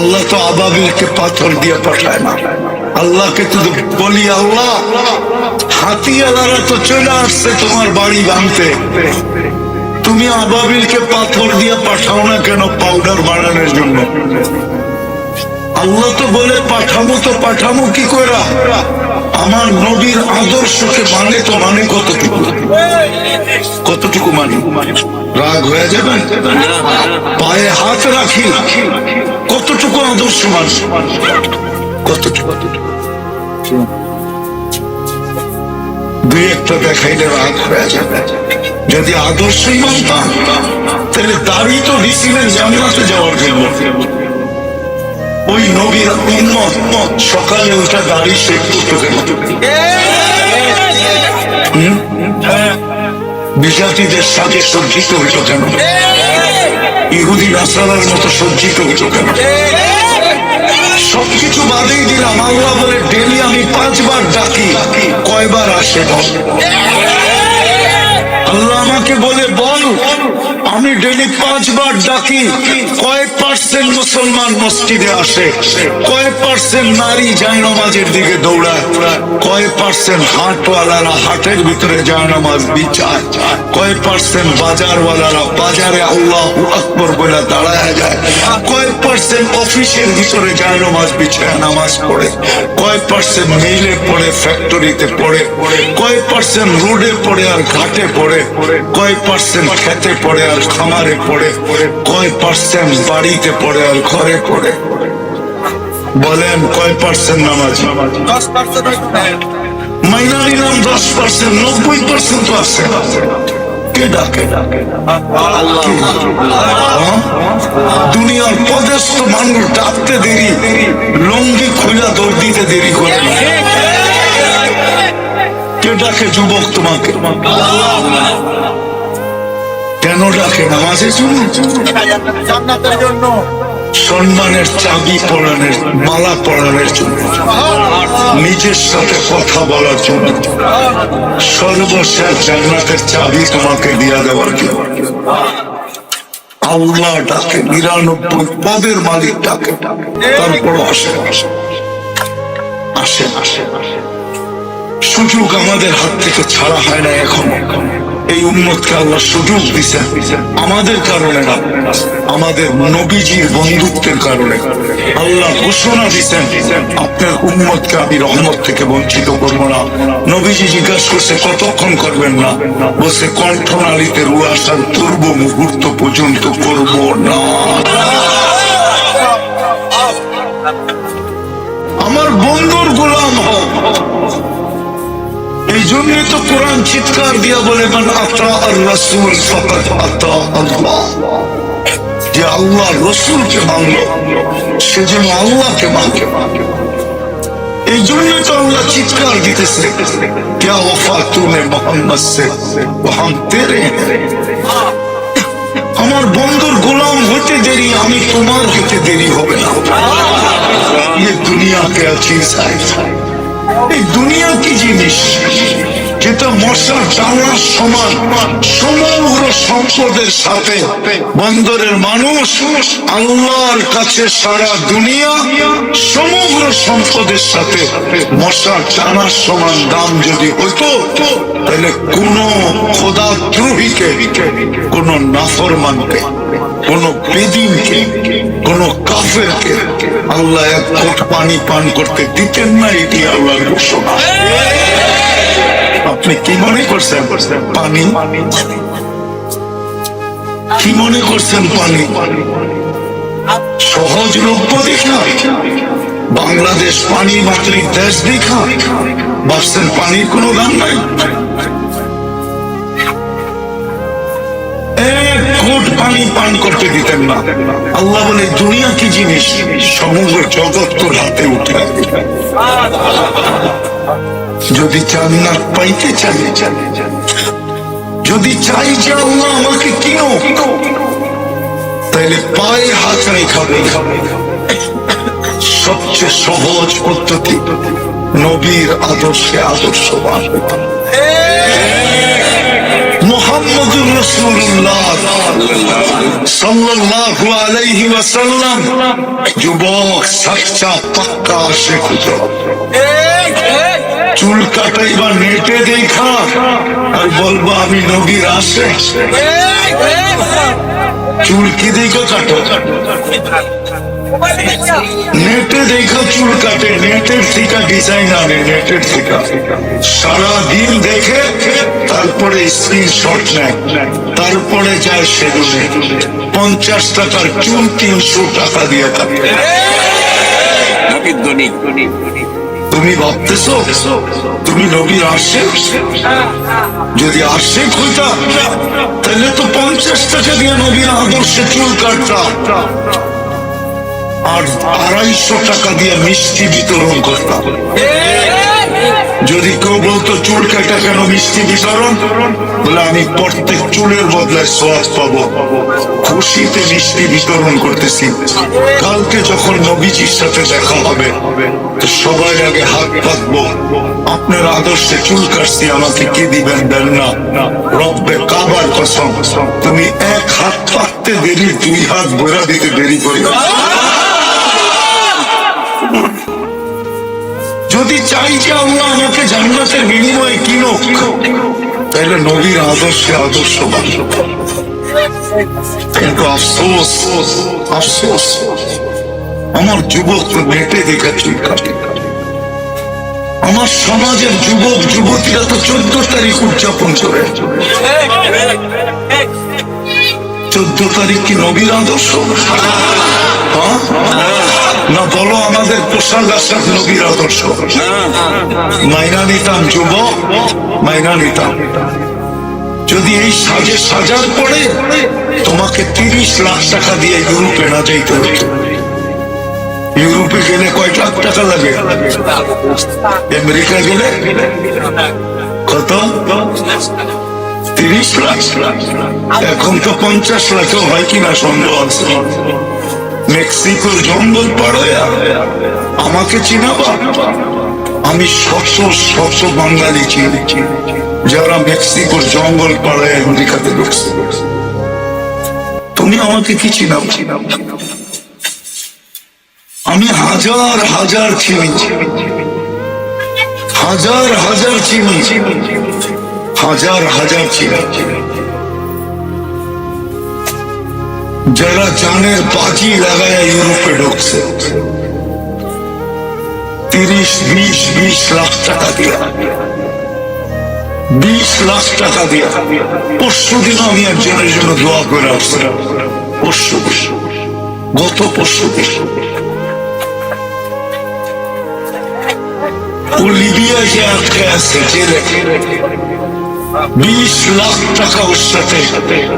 আল্লাহ তো আবাবিলকে পাথর দিয়ে পাঠায় না। আল্লাহকে তো বলি, আল্লাহ, হাতিয়ালারা তো চলে আসছে তোমার বাড়ি ভাঙতে। তুমি আবাবিলকে পাথর দিয়ে পাঠাও না কেন পাউডার বানানোর জন্য? আল্লাহ তো বলে পাঠাবো তো পাঠাবো কি করে আমার নবীর আদর্শকে মানে তো মানে কতটুকু? কতটুকু মানে? রাগ হয়ে যাবে? পায়ে হাত রাখি। কতটুকু আদর্শ মানে কতটুকু? দুই একটা দেখাইলে রাগ হয়ে যাবে। যদি আদর্শই মানতাম তাহলে দাড়ি তো দিছিলেন জান্নাতে যাওয়ার জন্য। ওই নবীর উম্মত সকালে ওটা দাড়ি শেখ করতে গেল বিজাতিদের সাথে সজ্জিত হইত কেন? ইহুদি নাসারার মতো সজ্জিত চোখে। সবকিছু বাদেই দিলাম আল্লাহ বলে ডেলি আমি পাঁচবার ডাকি, কয়বার আসে আল্লাহ আমাকে বলে, বল, আমি ডেলি পাঁচবার ডাকি, কয় পার্সেন্ট মুসলমান মসজিদে আসে, কয় পার্সেন্ট নারী যায় নামাজের দিকে দৌড়ায়, কয় পার্সেন্ট হাটওয়ালারা হাটের ভিতরে যায় নামাজ বিচার কয় পার্সেন্ট বাজারওয়ালারা বাজারে আল্লাহ আকবর বলে দাঁড়ায় যায়, কয় পার্সেন্ট অফিসের ভিতরে যায় নামাজ বিছায় নামাজ পড়ে, কয় পার্সেন্ট মিলে পড়ে ফ্যাক্টরিতে পড়ে, কয় পার্সেন্ট রোডে পড়ে আর ঘাটে পড়ে কয় পার্সেন্ট খেতে পড়ে আর খামারে পড়ে? কয় পার্সেন্ট বাড়িতে পড়ে আর ঘরে পড়ে? বলেন কয় পার্সেন্ট নামাজ? দশ পার্সেন্ট দশ নব্বই পার্সেন্ট তো আছে? দুনিয়ার পদস্থ মানুষ ডাকতে দেরি লঙ্গি খোলা দৌড় দিতে দেরি করে কে ডাকে যুবক তোমাকে? কেন ডাকে? নামাজের জন্য জান্নাতের জন্য। সম্মানের চাবি পড়ানোর মালা পড়ানোর জন্য। নিজের সাথে কথা বলার জন্য। সর্বশেষ জান্নাতের চাবি তোমাকে দিয়া দেওয়ার জন্য। আল্লাহ ডাকে নিরানব্বই পদের মালিক ডাকে। তারপর আসে আসে আসে আসে সুযোগ আমাদের হাত থেকে ছাড়া হয় না এখনও। এই উন্মতকে আল্লাহ সুযোগ দিছেন। আমাদের কারণে না, আমাদের নবীজির বন্ধুত্বের কারণে। আল্লাহ ঘোষণা দিছেন, আপনার উন্মতকে আমি রহমত থেকে বঞ্চিত করব না। নবীজি জিজ্ঞাসা করছে, কতক্ষণ করবেন না? বলছে, কণ্ঠনালীতে রুয়াশার পূর্ব মুহূর্ত পর্যন্ত করব না। আমার বন্ধুর গোলাম হোক এই জন্যই তো কোরআন চিৎকার দিয়া বলে মান আতা আর রসুল ফকত আতা আল্লাহ যে আল্লাহ রসুলকে মানল সে যেন আল্লাহকে মানল এই জন্যই তো আল্লাহ চিৎকার দিতেছে क्या वफा तूने मोहम्मद से वो हम तेरे हैं আমার বন্ধুর গোলাম হতে দেরি আমি তোমার হতে দেরি হবে না ये दुनिया के अचीज है এই দুনিয়া কি জিনিস? যেটা সমান। সমগ্র সম্পদের সাথে। বন্দরের মানুষ আল্লাহর কাছে সারা দুনিয়া সমগ্র সম্পদের সাথে। সমান দাম যদি হইতো তাহলে কোন খোদা দ্রোহীকে কোন নাফরমানকে, কোন বেদিনকে, কোন কাফেরকে আল্লাহ এক ঘট পানি পান করতে দিতেন না, এটি আল্লাহর ঘোষণা। আপনি কি মনে করছেন? পানি? কি মনে করছেন পানি? সহজ রূপ দেখা বাংলাদেশ পানি মাতৃক দেশ দেখা ভাবছেন পানির কোনো দাম নাই? ঘুট পানি পান করতে দিতেন না। আল্লাহ বলে, দুনিয়া কি জিনিস? সমগ্র জগৎ তোর হাতে উঠে। যদি জান্নাত পাইতে চাই, যদি চাই যে আল্লাহ আমাকে কিনো, তাইলে পায়ে হাত রেখাবে সবচেয়ে সহজ পদ্ধতি নবীর আদর্শে আদর্শবান। মোহাম্মদ মুহাম্মদুর রাসূলুল্লাহ সাল্লাল্লাহু আলাইহি ওয়াসাল্লাম, যুবক, সাচ্চা, পাক্কা আশিক হতো চুল কাটাইবা নেটে দেখা। আর বলব আমি নবীর আসে। চুল কি দেখা কাটো? নেটে দেখা চুল কাটে। নেটের থেকে ডিজাইন আনে, নেটের থেকে সারা দিন দেখে, তারপরে স্ক্রিনশট নেয়। তারপরে যায় সেলুনে পঞ্চাশ টাকার চুল তিনশো টাকা দিয়ে কাটে। নাপিত দৈনিক তুমি ভাবতেছ? তুমি নবীর আসে? যদি আসে হইতাম তাহলে তো পঞ্চাশ টাকা দিয়ে নবীর আদর্শে চুল কাটতাম। আর আড়াইশো টাকা দিয়ে মিষ্টি বিতরণ করতাম। যদি কেউ বলতো, চুল কাটা কেন মিষ্টি বিতরণ? বলে, আমি প্রত্যেক চুলের বদলায় সোয়াদ পাবো। খুশিতে মিষ্টি বিতরণ করতেছি। কালকে যখন নবীজির সাথে দেখা হবে, তো সবাই আগে হাত পাতবো। আপনার আদর্শে চুল কাটছি, আমাকে কি দিবেন দেন না? রব্বে কাবার কসম, তুমি এক হাত পাততে দেরি, দুই হাত বইরা দিতে দেরি করি যদি চাই যে আল্লাহ আমাকে জান্নাতের বিনিময়ে কিনো তাহলে নবীর আদর্শে আদর্শ কিন্তু আফসোস আফসোস, আমার যুবক নেটে দেখা চুল আমার সমাজের যুবক, যুবতীরা তো চোদ্দ তারিখ উদযাপন করে। চোদ্দ তারিখ কি নবীর আদর্শ? হ্যাঁ? না বলো আমাদের পোশাক আশাক নবীর আদর্শ। মাইনা নিতাম যুবক মাইনা নিতাম। যদি এই সাজে সাজার পরে তোমাকে তিরিশ লাখ টাকা দিয়ে ইউরোপে না যাইতে হতো ইউরোপে গেলে কয় লাখ টাকা লাগে? আমেরিকা গেলে কত? তিরিশ লাখ। এখন তো পঞ্চাশ লাখও হয় কিনা সন্দেহ আছে। মেক্সিকোর জঙ্গল পাড়ায়া আমাকে চিনাবা? আমি শত শত বাঙালি চিনি। যারা মেক্সিকোর জঙ্গল পাড়ায় আমেরিকাতে ঢুকছে। তুমি আমাকে কি চিনাও? আমি হাজার হাজার চিনি। হাজার হাজার চিনি। হাজার হাজার চিনি। যারা জানের বাজি লাগায় ইউরোপে ঢুকছে। তিরিশ, বিশ বিশ লাখ টাকা দিয়া। বিশ লাখ টাকা দিয়া। পরশু দিন আমি একজনের জন্য দোয়া করে আসছিলাম পরশু গত পরশু দিন। ও লিবিয়া যে আটকে আছে, জেলে। বিশ লাখ টাকা ওর সাথে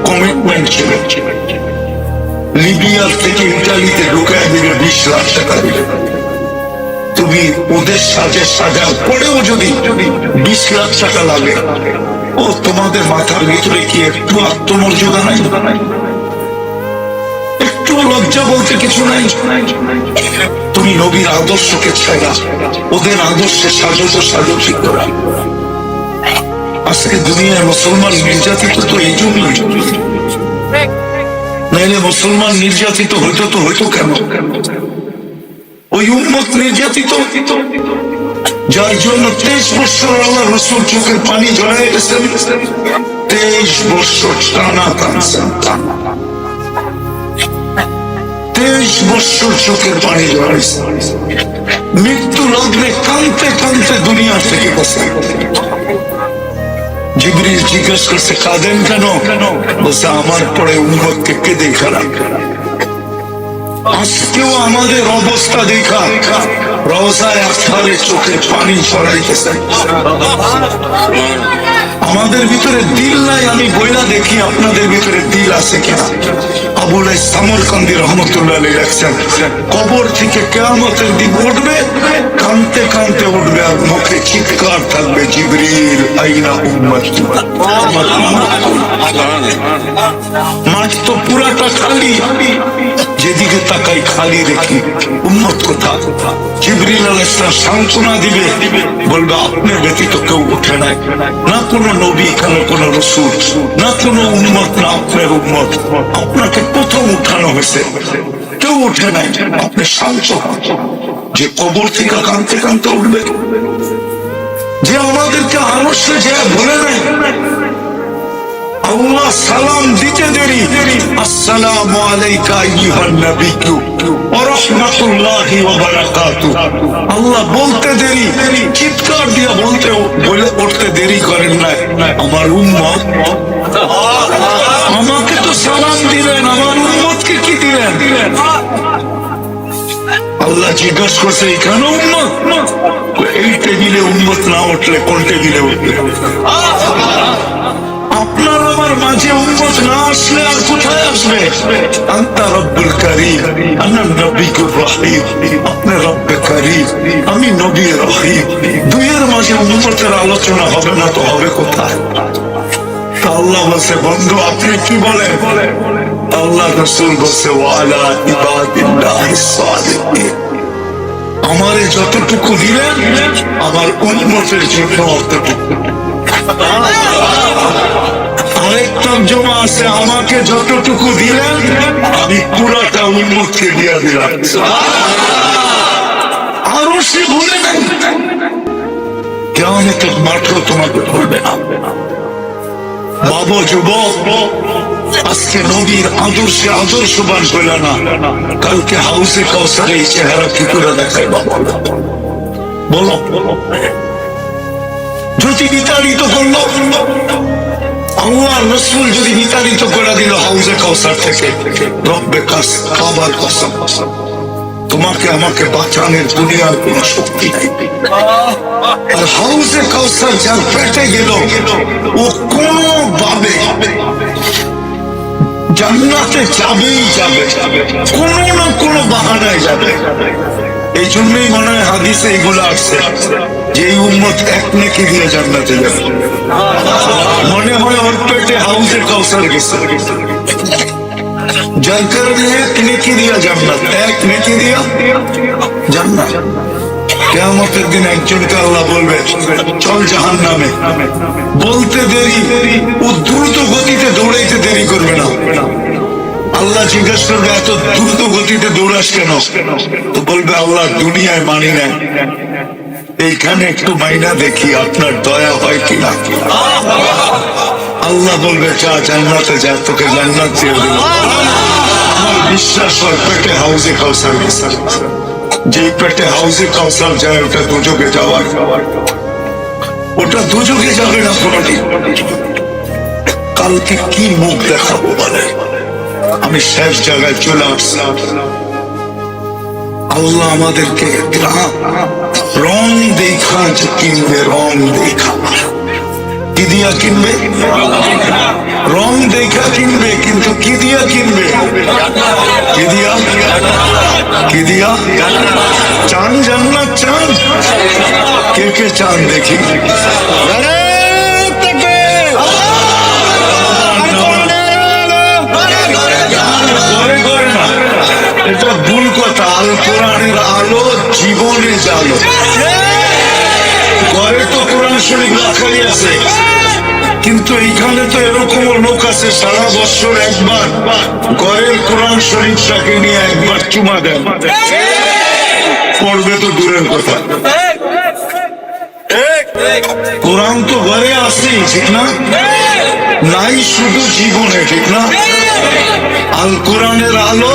কমিটমেন্ট ছিল। লিবিয়ার থেকে ইটালিতে ঢুকায় দিলে বিশ লাখ টাকা দিলে। তুমি ওদের সাজে সাজার পরেও যদি বিশ লাখ টাকা লাগে। ও, তোমাদের মাথার ভিতরে কি একটু আত্মমর্যাদা নাই? একটু লজ্জা বলতে কিছু নাই। তুমি নবীর আদর্শকে ছাড়া ওদের আদর্শে সাজো তো সাজো ঠিক করা। আজকে দুনিয়ায় মুসলমান নির্যাতিত তো এই জন্যই। নাইলে মুসলমান নির্যাতিত হইতো তো হইতো কেন? ওই উন্মত নির্যাতিত। যার জন্য তেইশ বছর আল্লাহ রসুল চোখের পানি জড়াই গেছেন তেইশ বছর টানা কানছেন তেইশ বছর চোখের পানি জড়াইছে মৃত্যু লগ্নে কানতে কানতে দুনিয়া থেকে বসে জিবরিল জিজ্ঞেস করছে, কাঁদেন কেন? বলছে, আমার পরে উম্মতকে কে দেখা? আজকেও আমাদের অবস্থা দেখা। রওজায় আখারে চোখে পানি ছড়াইতেছে। আমাদের ভিতরে দিল নাই, আমি বইলা দেখি আপনাদের ভিতরে দিল আছে কিনা। আবুল সামরকান্দি রহমতুল্লাহ আলী লেখছেন, কবর থেকে কেয়ামতের দিন উঠবে, কানতে কানতে উঠবে মুখে চিৎকার থাকবে, জিবরিল আইনা উম্মত? মাঠ তো পুরাটা খালি, যেদিকে তাকাই খালি দেখি উন্মত কোথা জিবরিল আলাইহিসসালাম সান্ত্বনা দিবে, বলবে আপনার ব্যতীত কেউ ওঠে নাই। না কোনো নবী কোনো রসুল, না কোনো উন্মত না আপনার উন্মত আপনাকে প্রথম উঠানো হয়েছে। কেউ উঠে নাই। আপনি শান্ত। যে কবর থেকে কানতে কানতে উঠবে, যে আমাদেরকে আরশে যে বলে নাই আল্লাহ সালাম দিতে দেরি। আসসালামু আলাইকা রাহমাতুল্লাহি ওয়া বারাকাতুহু আল্লাহ বলতে দেরি, চিৎকার দিয়ে বলতে বলে উঠতে দেরি করেন না আমার উম্মত আমাকে তো সালাম দিলেন আমার উম্মতকে কি দিলেন আল্লাহ জিজ্ঞাসা করছে এখানে উম্মত? এই টেবিলে উম্মত না উঠলে কোন টেবিলে উঠবে? আপনার আমার মাঝে উন্মত না আসলে আর কোথায় আসবে? আন্তা রব্বুল করিম, আন্না নবিকুর রহিম, আপনি রব্বে করিম, আমি নবী রহিম। দুইয়ের মাঝে উন্মতের আলোচনা হবে না তো হবে কোথায়? আল্লাহ বলছে, বন্ধু, আপনি কি বলেন? আল্লাহ রসুল বলছে, ওয়ালা ইবাদিল্লাহি আমারে যতটুকু দিলেন, আমার উন্মতের জন্য অতটুকু। আমাকে যতটুকু দিলেন, আমি পুরাটা উন্মুখকে দিয়ে দিলাম। আরও সে ভুলে নেন কেমন মাত্র তোমাকে ভুলবে না। বাবা যুবক আজকে নবীর আদর্শে আদর্শবান হইল না কালকে হাউসে কাউসারে এই চেহারা কি করে বলো যদি বিতাড়িত করল আল্লাহ রসুল যদি বিতাড়িত করে দিল হাউজে কাউসার থেকে রব্বে কাস, কাবার কসম। তোমাকে আমাকে বাঁচানোর দুনিয়ার কোন শক্তি নাই। আর হাউজে কাউসার যার পেটে গেল, ও কোনো ভাবে জান্নাতে যাবেই যাবে না কোনো বাহানায় যাবে। এই জন্যই মনে হয় হাদিসে এগুলো আসছে যে এই উম্মত এক নেকি দিয়ে জান্নাতে যাবে। মনে হয় ওর পেটে হাউসে কাউসার গেছে। এক নেকি দিয়া জান্নাত? এক নেকি দিয়া? জান্নাত। দিন একজনকে আল্লাহ বলবে, চল জাহান নামে বলতে দেরি, ও গতিতে দৌড়াইতে দেরি করবে না। আল্লাহ জিজ্ঞেস করবে, এত দ্রুত গতিতে দৌড়াস কেন? তো বলবে, আল্লাহ দুনিয়ায় মানি না। এইখানে একটু মাইনা দেখি, আপনার দয়া হয় কিনা। আল্লাহ বলবে, যা জান্নাতে যা, তোকে জান্নাত দিয়ে বিশ্বাস হয় হাউসে কাউসার গেছে যে পেটে হাউসে কাউসার যায় ওটা দুযোগে যাওয়ার ওটা দুযোগে যাবে না কোনদিন। কালকে কি মুখ দেখাবো বলে আমি শেষ জায়গায় চলে আসলাম। আল্লাহ আমাদেরকে রং দেখা কিনবে, রং দেখা। কি দিয়া কিনবে রং দেখা কিনবে কিন্তু কি দিয়া কিনবে কি দিয়া কি দিয়া চান জান্নাত চান কে কে চান দেখি লোক আছে সারা বছর একবার ঘরের কোরআন শরীফটাকে নিয়ে একবার চুমা দেন। পড়বে তো দূরের কথা। কোরআন তো ঘরে আছে ঠিক না? নাই শুধু জীবনে, ঠিক না? আল কোরআনের আলো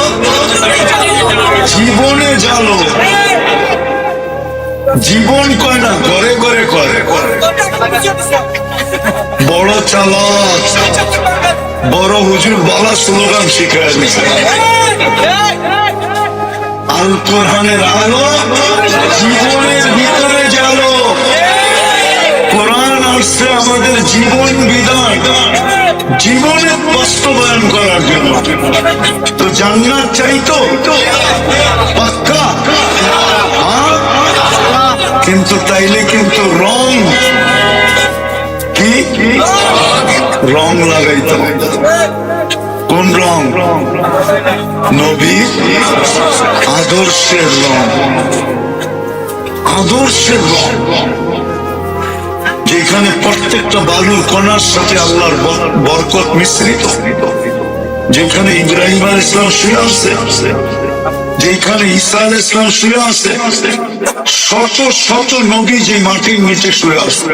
জীবনে জালো জীবন কয় না, ঘরে ঘরে করে। বড় চালাক। বড় হুজুর বলা স্লোগান শিখায় আল জীবনের ভিতরে কোরআন আসছে আমাদের জীবন বিধান। জীবনে বাস্তবায়ন করার জন্য। তো জান্নাত চাইতো পাক্কা? হ্যাঁ? কিন্তু তাইলে কিন্তু রং। কি? রং কোন রং? নবীর আদর্শের রং। আদর্শের রং। যেখানে প্রত্যেকটা বালুর কণার সাথে আল্লাহর বরকত মিশ্রিত। যেখানে ইব্রাহিম আল ইসলাম শুয়ে আছে। যেখানে ঈসা আল ইসলাম শুয়ে আছে। শত শত নবী যে মাটির নিচে শুয়ে আছে।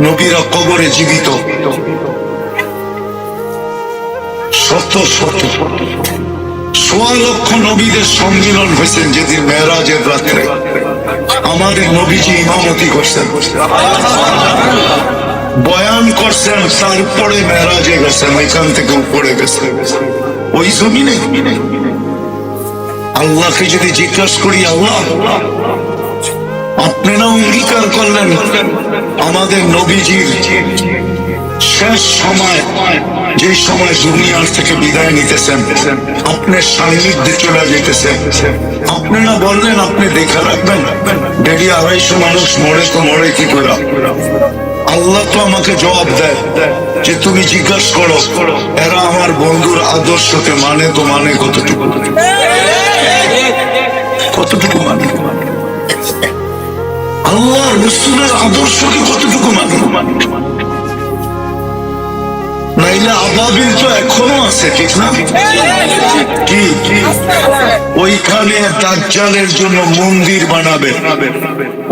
নবীরা কবরে জীবিত। শত শত সোয়া লক্ষ নবীদের সম্মিলন হয়েছেন যেদিন মেয়েরাজের রাত্রে। আমাদের নবীজি ইমামতি করছেন। বয়ান করছেন, তারপরে মেয়েরাজে গেছেন ওইখান থেকে উপরে গেছেন। ওই জমিনে আল্লাহকে যদি জিজ্ঞাসা করি, আল্লাহ আপনি না অঙ্গীকার করলেন আমাদের নবীজির শেষ সময়, যে সময় দুনিয়ার থেকে বিদায় নিতেছেন আপনার সান্নিধ্যে চলে যেতেছেন। আপনি না বললেন, আপনি দেখে রাখবেন দেড়ি আড়াইশো মানুষ মরে তো মরে কি করে? আল্লাহ তো আমাকে জবাব দেয় যে তুমি জিজ্ঞাসা করো, এরা আমার বন্ধুর আদর্শকে মানে তো মানে কতটুকু? কতটুকু মানে? আল্লাহ রসুলের আদর্শকে কতটুকু মানে? নাইলে আবাবিল তো এখনও আছে, ঠিক না? কি? ওইখানে দাজ্জালের জন্য মন্দির বানাবে।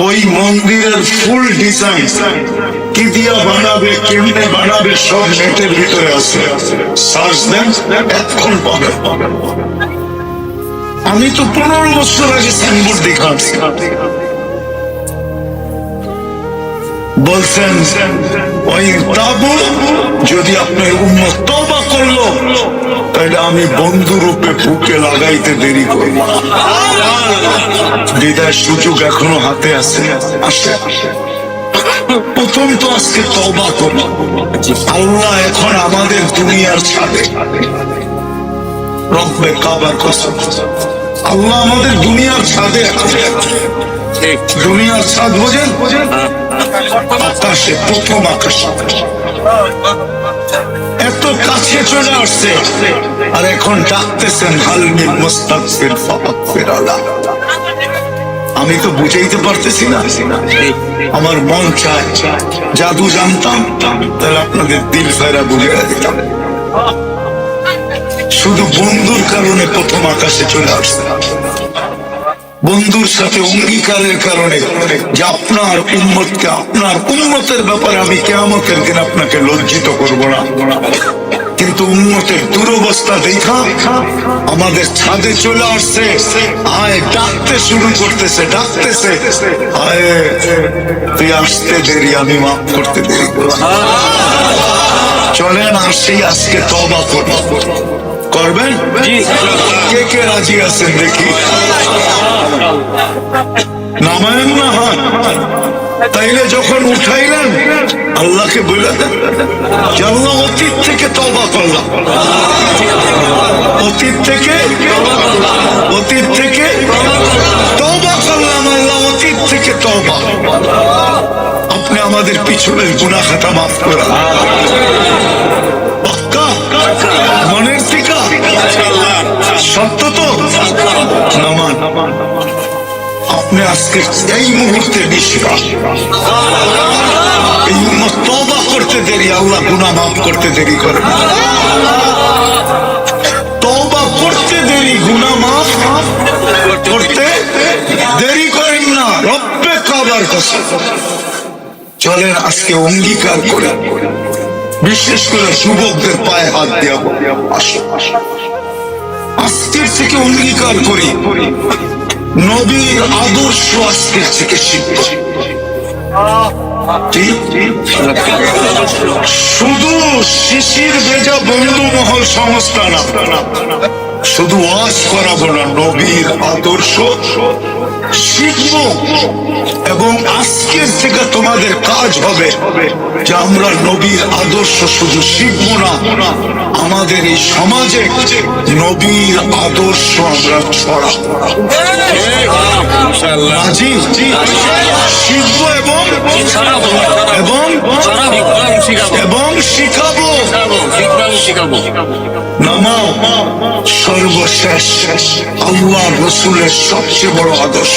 ওই মন্দিরের ফুল ডিজাইন কি দিয়া বানাবে, কেমনে বানাবে, সব নেটের ভিতরে আছে। সার্চ দেন এখন পাবে। আমি তো পনেরো বছর আগে সাইনবোর্ড দেখাচ্ছি। বলছেন, ওই তাবু যদি আপনার উন্মত তবা করল, তাহলে আমি বন্ধু রূপে বুকে লাগাইতে দেরি করব বিদায় সুযোগ এখনও হাতে আছে। আসে। প্রথম তো আজকে তবা করল আল্লাহ এখন আমাদের দুনিয়ার ছাদে। রব্বে কাবার কসম। আল্লাহ আমাদের দুনিয়ার ছাদে দুনিয়ার বোঝেন আকাশে প্রথম আকাশ এত কাছে চলে আসছে, আর এখন ডাকতেছেন আমি তো বুঝাইতে পারতেছি না, আমার মন চায়, জাদু জানতাম, তাহলে আপনাদের দিল ফেরা বুঝে দিতাম। শুধু বন্ধুর কারণে প্রথম আকাশে চলে আসছে। বন্ধুর সাথে অঙ্গীকারের কারণে যে আপনার উন্মতকে আপনার উন্মতের ব্যাপারে আমি কেমতের দিন আপনাকে লজ্জিত করব না। কিন্তু উন্মতের দুরবস্থা দেখা, আমাদের ছাদে চলে আসছে। আয়, ডাকতে শুরু করতেছে, ডাকতেছে। আয়, তুই আসতে দেরি, আমি মাফ করতে দেরি। চলেন, আসি, আজকে তবা করব। করবেন কে কে রাজি আছেন দেখি? নামায়েন না হাত তাইলে যখন উঠাইলেন আল্লাহকে বলে অতীত থেকে তবা করলাম। অতীত থেকে? অতীত থেকে? তবা করলাম আল্লাহ অতীত থেকে তবা আপনি আমাদের পিছনের গুণা খাতা মাফ করা মনের টিকা সত্য তো? আপনি আজকে এই মুহূর্তে বিশ্বাস। এই তওবা করতে দেরি, আল্লাহ গুনাহ মাফ করতে দেরি করে। না। তওবা করতে দেরি, গুনাহ মাফ করতে দেরি করেন না। রব্বে কাবার কসম। চলেন আজকে অঙ্গীকার করে। বিশেষ করে যুবকদের পায়ে হাত দেওয়া আজকের থেকে অঙ্গীকার করি, নবীর আদর্শ আজকের থেকে শিখব? শুধু শিশির বেজা বন্ধু মহল সংস্থা না শুধু ওয়াজ করাবো না নবীর আদর্শ শিখব। এবং আজকের থেকে তোমাদের কাজ হবে যে আমরা নবীর আদর্শ শুধু শিখব না আমাদের এই সমাজে নবীর আদর্শ আমরা ছড়াবো। ইনশাআল্লাহ। শিখব এবং এবং এবং শিখাবো। শিখাবো। শিখাবো নামাও। সর্বশেষ আল্লাহ রসুলের সবচেয়ে বড় আদর্শ।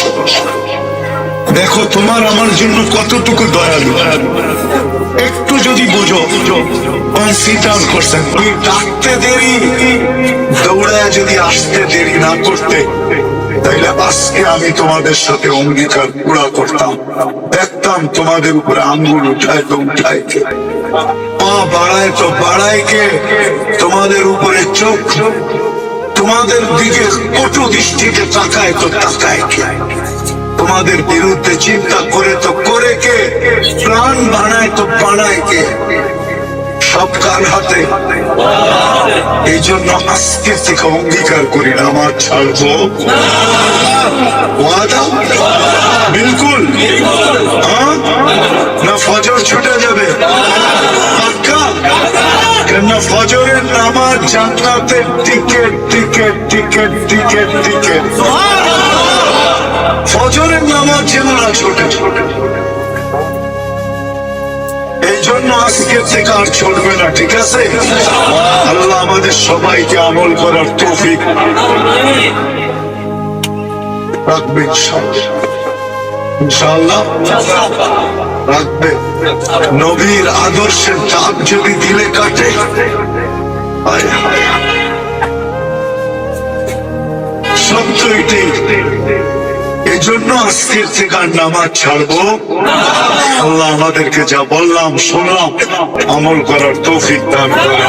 দেখো, তোমার আমার জন্য কতটুকু দয়ালু। একটু যদি বুঝো কনসিডার করছেন? তুমি ডাকতে দেরি, দৌড়ায় যদি আসতে দেরি না করতে, তাইলে আজকে আমি তোমাদের সাথে অঙ্গীকার পুরা করতাম। দেখতাম তোমাদের উপরে আঙ্গুল উঠায় তো উঠায় কে। পা বাড়ায় তো বাড়ায় কে। তোমাদের উপরে চোখ তোমাদের দিকে কটু দৃষ্টিতে তাকায় তো তাকায় কে? তোমাদের বিরুদ্ধে চিন্তা করে তো করে কে? প্রাণ বানায় তো বানায় কে? সব কার হাতে? এই জন্য আজকে থেকে অঙ্গীকার করি না আমার ছাড়বো। ওয়াদা? বিলকুল? হ্যাঁ? না ফজর ছুটে যাবে? পাক্কা? কেন ফজরের নামাজ জান্নাতের ticket ticket ticket ticket ticket ফজরের নামাজ যেন না ছোটে। এই জন্য আজকের থেকে আর চলবে না, ঠিক আছে? আল্লাহ আমাদের সবাইকে আমল করার তৌফিক রাখবে ইনশাআল্লাহ। রাখবে। নবীর আদর্শের দাগ যদি দিলে কাটে, হায় হায়। সত্য এটাই। এই জন্য আজকের থেকে আর নামাজ ছাড়বো। আল্লাহ আমাদেরকে যা বললাম শুনলাম আমল করার তৌফিক দান করেন।